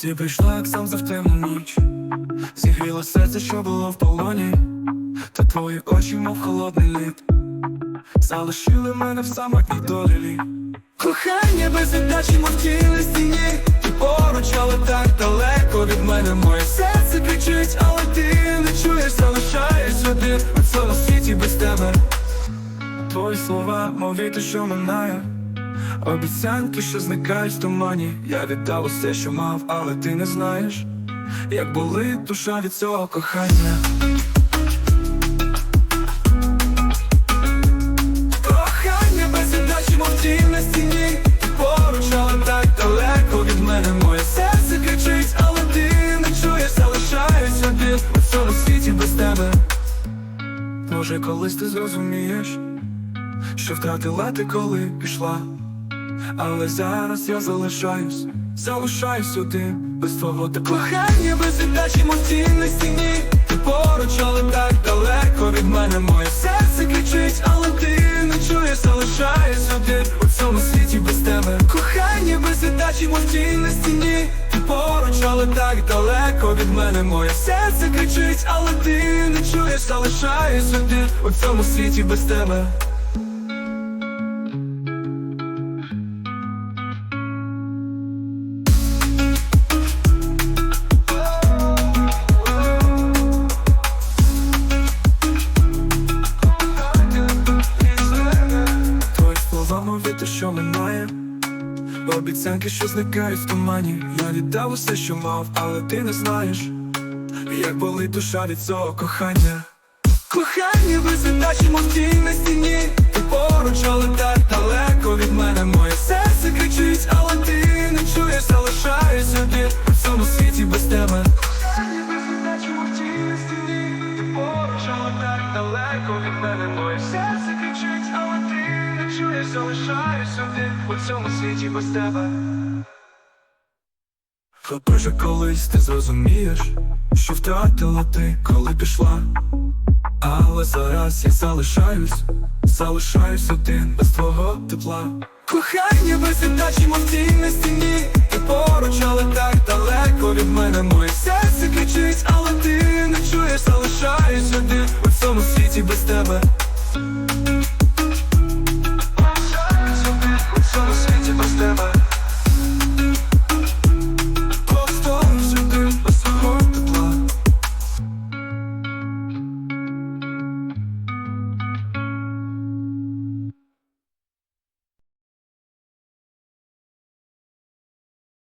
Ти прийшла, як сам в темну ніч, зігріла серце, що було в полоні, та твої очі, мов холодний лід, залишили мене в самотній долі. Кохання без віддачі, мов тіли стіні, ти поруч, але так далеко від мене. Моє серце кричить, але ти не чуєш, залишаєш один у цьому світі без тебе. Твої слова, мов вітер, що минає Обіцянки, що зникають в тумані. Я віддав усе, що мав, але ти не знаєш Як болить душа від цього кохання. Кохання без віддачі, мов на стіні. Поруч, але так далеко від мене. Моє серце кричить, але ти не чуєш. Залишаюсь один у цьому світі без тебе. Може, колись ти зрозумієш що втратила ти, коли пішла, але зараз я залишаюсь, залишаюсь один без твого тепла. Кохання без віддачі, тінь стіні. Ти поруч, але так далеко від мене Моє серце кричить, але ти не чуєш, залишаюсь один у цьому світі без тебе. Кохання без віддачі, на стіні. Ти поруч, але так далеко від мене Моє серце кричить, але ти не чуєш, залишаюсь один у цьому світі без тебе Обіцянки, що зникають в тумані. Я віддав усе, що мав, але ти не знаєш Як болить душа від цього кохання. Кохання без віддачі, мов тінь на стіні. Ти поруч, але так далеко від мене. Моє серце кричить, але ти не чуєш Залишаюсь один у цьому світі без тебе. Кохання без віддачі, мов на стіні. Поруч, але далеко від мене. Моє серце не Залишаюсь один у цьому світі без тебе Попише колись ти зрозумієш, що втратила ти, коли пішла. Але зараз я залишаюсь, залишаюсь один без твого тепла. Кохання без віддачі, мов на стіні. Ти поруч, але так далеко від мене моє серце кричить, але ти не чуєш, залишаюсь один у цьому світі без тебе.